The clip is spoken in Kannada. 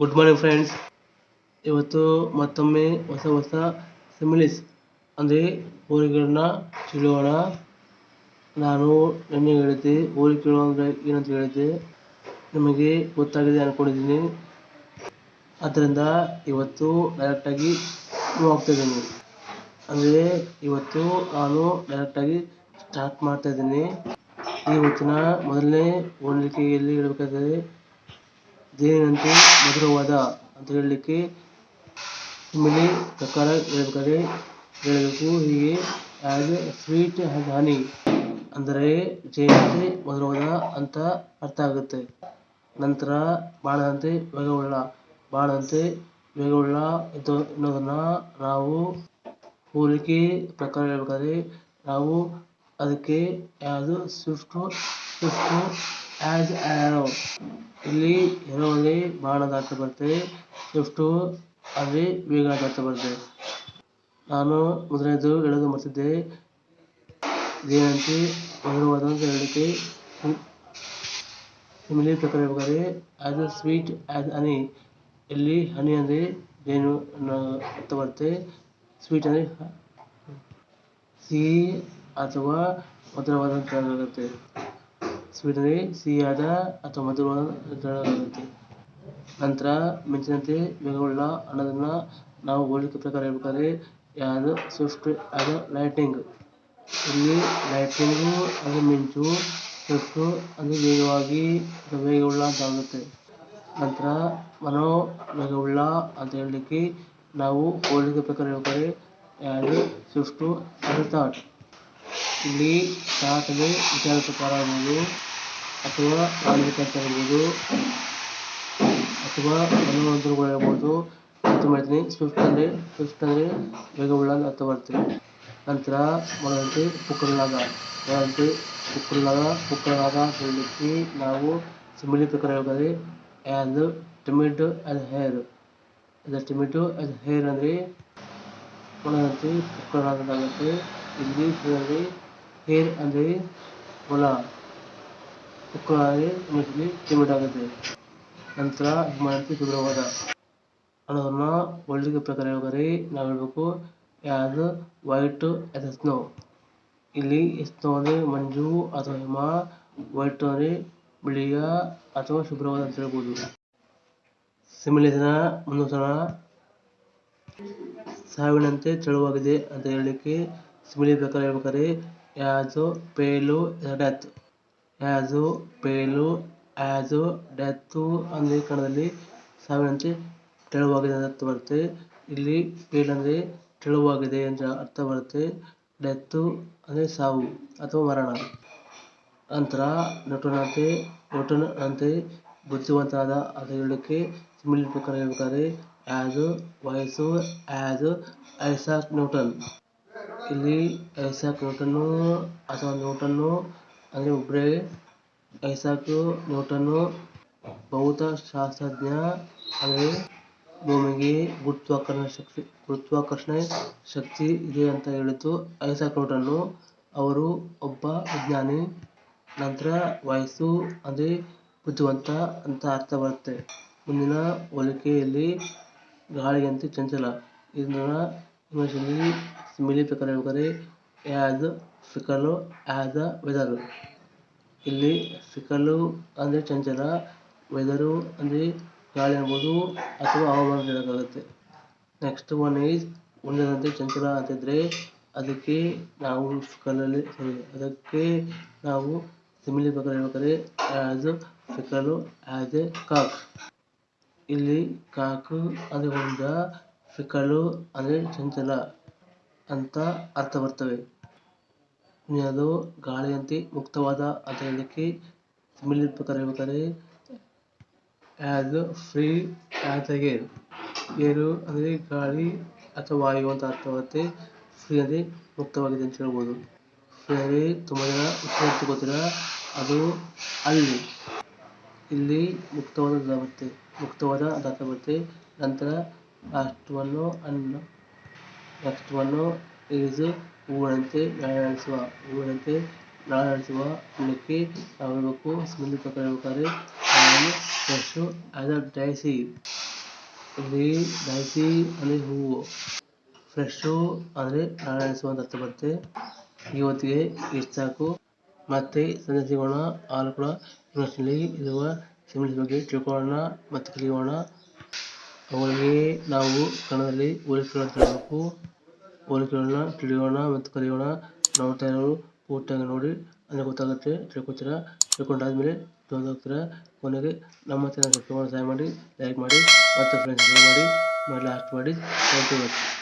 ಗುಡ್ ಮಾರ್ನಿಂಗ್ ಫ್ರೆಂಡ್ಸ್ ಇವತ್ತು ಮತ್ತೊಮ್ಮೆ ಹೊಸ ಹೊಸ ಸಿಮಿಲಿಸ್ ಅಂದರೆ ಹೋಲಿಕೆಗಳನ್ನ ತಿಳಿಯೋಣ ನಾನು ನಿನ್ನೆ ಹೇಳಿದ್ದೆ ಹೋಲಿಕೆಗಳು ಅಂದರೆ ಏನಂತ ಹೇಳಿದ್ದೆ. ನಿಮಗೆ ಗೊತ್ತಾಗಿದೆ ಅಂದ್ಕೊಂಡಿದ್ದೀನಿ ಆದ್ದರಿಂದ ಇವತ್ತು ಡೈರೆಕ್ಟಾಗಿ ಶುರು ಆಗ್ತಾಯಿದ್ದೀನಿ ಅಂದರೆ ಇವತ್ತು ನಾನು ಡೈರೆಕ್ಟಾಗಿ ಸ್ಟಾರ್ಟ್ ಮಾಡ್ತಾ ಇದ್ದೀನಿ. ಇವತ್ತಿನ ಮೊದಲನೇ ಹೋಲಿಕೆಯಲ್ಲಿ ಹೇಳಬೇಕಾದ್ರೆ ಜೇನಿನಂತೆ ಮಧುರವಾದ ಅಂತ ಹೇಳಲಿಕ್ಕೆ ಸಿಮಿಲಿ ಪ್ರಕಾರ ಹೇಳ್ಬೇಕಾದ್ರೆ ಹೇಳಬೇಕು. ಹೀಗೆ ಆ್ಯಸ್ ಸ್ವೀಟ್ ಆ್ಯಸ್ ಹನಿ ಅಂದರೆ ಜೇನಿನಂತೆ ಮಧುರವಾದ ಅಂತ ಅರ್ಥ ಆಗುತ್ತೆ. ನಂತರ ಬಾಣದಂತೆ ವೇಗವುಳ್ಳ ಬಾಣದಂತೆ ವೇಗವುಳ್ಳ ಇದು ಅನ್ನೋದನ್ನು ನಾವು ಹೋಲಿಕೆ ಪ್ರಕಾರ ಹೇಳ್ಬೇಕಾದ್ರೆ ನಾವು ಅದಕ್ಕೆ ಯಾವುದು ಸ್ವಿಫ್ಟು ಸ್ವಿಫ್ಟು ಆ್ಯಸ್ ಆ್ಯರೋ ಇಲ್ಲಿ ಎರೋ ಅಂದರೆ ಬಾಣದ ಅರ್ಥ ಬರ್ತದೆ ಸ್ವಿಫ್ಟು ಅಲ್ಲಿ ವೇಗ ಅಂತ ಅರ್ಥ ಬರ್ತದೆ ನಾನು ಮೊದಲನೇದು ಹೇಳೋದು ಮರ್ತಿದ್ದೆ. ಏನಂತೆ ಮಧುರವಾದ ಅಂತ ಹೇಳಲಿಕ್ಕೆ ಸಿಮಿಲಿ ಪ್ರಕಾರ ಹೇಳ್ಬೇಕಾದ್ರೆ as a sweet as honey ಇಲ್ಲಿ ಹನಿ ಅಂದರೆ ಏನು ಅರ್ಥ ಬರುತ್ತೆ. ಸ್ವೀಟ್ ಅಂದರೆ ಸಿಹಿ ಅಥವಾ ಮಧುರವಾದ ಅಂತ ಸ್ವೀಟಲ್ಲಿ ಸಿಹಿಯಾದ ಅಥವಾ ಮಧುರವಾದ ಅಂತ ಹೇಳಲಾಗುತ್ತೆ ನಂತರ ಮಿಂಚಿನಂತೆ ವೇಗವುಳ್ಳ ಅನ್ನೋದನ್ನು ನಾವು ಹೋಲಿಕೆ ಪ್ರಕಾರ ಹೇಳ್ಬೇಕಾದ್ರೆ ಯಾವುದು ಸ್ವಿಫ್ಟ್ ಅದು ಲೈಟಿಂಗ್ ಇಲ್ಲಿ ಲೈಟಿಂಗು ಅದು ಮಿಂಚು ಸ್ವಿಫ್ಟು ಅಂದರೆ ವೇಗವಾಗಿ ವೇಗವುಳ್ಳ ಅಂತ ಆಗುತ್ತೆ. ನಂತರ ಮನೋ ವೇಗವುಳ್ಳ ಅಂತ ಹೇಳಲಿಕ್ಕೆ ನಾವು ಹೋಲಿಕೆ ಪ್ರಕಾರ ಹೇಳ್ಬೇಕಾದ್ರೆ ಯಾವುದು ಸ್ವಿಫ್ಟು ಅದು ಥಾಟ್ ಇಲ್ಲಿ ಅಂದರೆ ವಿಚಾರ ಪ್ರಕಾರ ಆಗ್ಬೋದು ಅಥವಾ ಆಲೋಚನೆ ಅಂತ ಹೇಳ್ಬೋದು ಅಥವಾ ಮನೋರಂಜನೆಗಳಿರ್ಬೋದು ಹೇಳ್ಬೋದು ಅಂತ ಮಾಡ್ತೀನಿ ಸ್ವಿಫ್ಟ್ ಅಂದರೆ ಸ್ವಿಫ್ಟ್ ಅಂದರೆ ವೇಗವುಳ್ಳ ಅಂತ ಬರ್ತೀನಿ ನಂತರ ಮೊದಲಂತೆ ಪುಕ್ಕಲಾಗ ಮೊದಲಂತೆ ಪುಕ್ಕಲಾಗ ಪುಕ್ಕಲಾಗ ಹೇಳಲಿಕ್ಕೆ ನಾವು ಸಿಮಿಲಿ ಪ್ರಕಾರ ಹೇಳ್ಬೇಕಾದ್ರೆ and tomato and hair as tomato and hair ಅಂದರೆ, ಮೊದಲಂತೆ ಪುಕ್ಕಲಾದ ಆಗುತ್ತೆ ಇಲ್ಲಿ ಅಂದರೆ ಹೇರ್ ಅಂದರೆ ಹೊಲ ಅಂದರೆ ಇಂಗ್ಲೀಷಲ್ಲಿ ಆಗುತ್ತೆ. ನಂತರ ಹಿಮಾನಂತೆ ಶುಭ್ರವಾದ ಅನ್ನೋದನ್ನು ಹೋಲಿಕೆ ಪ್ರಕಾರ ಹೇಳ್ಬೇಕಾದ್ರೆ ನಾವು ಹೇಳಬೇಕು ಆ್ಯಸ್ ವೈಟ್ ಆ್ಯಸ್ ಸ್ನೋ ಇಲ್ಲಿ ಸ್ನೋ ಅಂದರೆ ಮಂಜು ಅಥವಾ ಹಿಮ ವೈಟ್ ಅಂದರೆ ಬಿಳಿಯ ಅಥವಾ ಶುಭ್ರವಾದ ಅಂತ ಹೇಳ್ಬೋದು. ಸಿಮಿಲಿನ ಮುಂದುವರಿಸೋಣ ಸಾವಿನಂತೆ ತೆಳುವಾಗಿದೆ ಅಂತ ಹೇಳಲಿಕ್ಕೆ ಸಿಮಿಲಿ ಪ್ರಕಾರ ಹೇಳ್ಬೇಕಾದ್ರೆ as pale death. As pale as death ಅಂದರೆ ಕನ್ನಡದಲ್ಲಿ ಸಾವಿನಂತೆ ತೆಳುವಾಗಿದೆ ಅಂತ ಅರ್ಥ ಬರುತ್ತೆ. ಇಲ್ಲಿ ಪೇಲ್ ಅಂದರೆ ತೆಳುವಾಗಿದೆ ಅಂತ ಅರ್ಥ ಬರುತ್ತೆ. ಡೆತ್ತು ಅಂದರೆ ಸಾವು ಅಥವಾ ಮರಣ. ನಂತರ ನಟನಂತೆ ಅಂತೆ ಬುದ್ಧಿವಂತನಾದ ಅಂತ ಹೇಳಲಿಕ್ಕೆ ಸಿಮಿಲಿ ಪ್ರಕಾರ ಹೇಳ್ಬೇಕಾದ್ರೆ ವಯಸ್ಸು ಆ್ಯಸ್ ಐಸಾಕ್ ನ್ಯೂಟನ್. ಇಲ್ಲಿ ಐಸಾಕ್ ನ್ಯೂಟನ್ನು ಅಥವಾ ನ್ಯೂಟನ್ನು ಅಂದರೆ ಒಬ್ಬರೇ ಐಸಾಕ್ ನ್ಯೂಟನ್ನು ಭೌತಶಾಸ್ತ್ರಜ್ಞ ಅಂದರೆ ಭೂಮಿಗೆ ಗುರುತ್ವಾಕರ್ಷಣ ಶಕ್ತಿ, ಗುರುತ್ವಾಕರ್ಷಣೆ ಶಕ್ತಿ ಇದೆ ಅಂತ ಹೇಳಿತು. ಐಸಾಕ್ ನ್ಯೂಟನ್ನು ಅವರು ಒಬ್ಬ ವಿಜ್ಞಾನಿ, ನಂತರ ವಯಸ್ಸು ಅಂದ್ರೆ ಬುದ್ಧಿವಂತ ಅಂತ ಅರ್ಥ ಬರುತ್ತೆ. ಮುಂದಿನ ಹೋಲಿಕೆಯಲ್ಲಿ ಗಾಳಿಯಂತೆ ಚಂಚಲ. ಇದನ್ನು ಪ್ರಕಾರ ಹೇಳ್ಬೇಕಾದ್ರೆ as "fickle", as a weather ಇಲ್ಲಿ ಸಿಕಲು ಅಂದರೆ ಚಂಚಲ ವೆದರು ಅಂದರೆ ಗಾಳಿ ಅನ್ಬೋದು ಅಥವಾ ಹವಾಮಾನ ಹೇಳೋಕ್ಕಾಗುತ್ತೆ ನೆಕ್ಸ್ಟ್ ಒನ್ ಈಸ್ ಉಂಡದಂತೆ ಚಂಚಲ ಅಂತಿದ್ರೆ ಅದಕ್ಕೆ ನಾವು ಸಿಕಲಲ್ಲಿ ಸಾರಿ ಅದಕ್ಕೆ ನಾವು ಸಿಮಿಲಿ ಪ್ರಕಾರ ಹೇಳ್ಬೇಕಾದ್ರೆ as fickle as a cock. ಇಲ್ಲಿ ಕಾಕು ಅದು ಹುಂಜ ಫಿಕಲು ಅಂದರೆ ಚಂಚಲ ಅಂತ ಅರ್ಥ ಬರ್ತವೆ. ಅದು ಗಾಳಿಯಂತೆ ಮುಕ್ತವಾದ ಅಂತ ಹೇಳಲಿಕ್ಕೆ ಪ್ರಕಾರ ಹೇಳ್ಬೇಕಾದ್ರೆ ಆ್ಯಸ್ ಫ್ರೀ ಆ್ಯಸ್ ಏರ್ ಏರು ಅಂದರೆ ಗಾಳಿ ಅಥವಾ ವಾಯು ಅಂತ ಅರ್ಥ ಬರುತ್ತೆ ಫ್ರೀ ಅಂದರೆ ಮುಕ್ತವಾಗಿದೆ ಅಂತ ಹೇಳ್ಬೋದು. ಫ್ರೀ ಅಂದರೆ ತುಂಬ ಜನ ಉತ್ತರ ಗೊತ್ತಿಲ್ಲ ಅದು ಅಲ್ಲಿ. ಇಲ್ಲಿ ಮುಕ್ತವಾದ ಬರುತ್ತೆ ಮುಕ್ತವಾದ ಅಂತ ಅರ್ಥ ಬರುತ್ತೆ. ನಂತರ ಹೂವಿನಂತೆ ನಾಳೆಸುವ ಅನ್ನಕ್ಕೆ ನಾವು ಹೇಳಬೇಕು ಸಿಮಿಲಿ ಪ್ರಕಾರ ಹೇಳ್ಬೇಕಾದ್ರೆ ಫ್ರೆಶು ಅ ಡೈಸಿ ಅಂದರೆ ಹೂವು ಫ್ರೆಶು ಅಂದರೆ ಅಂತ ಅರ್ಥ ಬರುತ್ತೆ ಸಾಕು ಮತ್ತೆ ಸಂಜೆ ಸಿಗೋಣ ಆಲು ಕೂಡ ಯೂನಿವರ್ಸಿಟಿಯಲ್ಲಿ ಇರುವ ಸಿಮ್ಲಿಸ್ ಬಗ್ಗೆ ತಿಳ್ಕೊಳ್ಳೋಣ ಮತ್ತು ಕಲಿಯೋಣ ಅವರಿಗೆ ನಾವು ಕನ್ನಡದಲ್ಲಿ ಹೋಲಿಕೆಗಳನ್ನು ತಿಳಬೇಕು ಹೋಲಿಕೆಗಳನ್ನ ತಿಳಿಯೋಣ ಮತ್ತು ಕಲಿಯೋಣ. ನೋಡ್ತಾ ಇರೋರು ಪೂರ್ತಿಯಾಗಿ ನೋಡಿ ಅಂದರೆ ಗೊತ್ತಾಗುತ್ತೆ, ತಿಳ್ಕೊತೀರಾ? ತಿಳ್ಕೊಂಡಾದ್ಮೇಲೆ ಹೋಗ್ತೀರಾ ಕೊನೆಗೆ ನಮ್ಮ ಚಾನಲ್ ಸಬ್ಸ್ಕ್ರೈಬ್ ಮಾಡಿ ಲೈಕ್ ಮಾಡಿ ಮತ್ತು ಫ್ರೆಂಡ್ಸ್ ಮಾಡಿ ಮಾಡಿ ಲಾಸ್ಟ್ ಮಾಡಿ ಥ್ಯಾಂಕ್ ಯು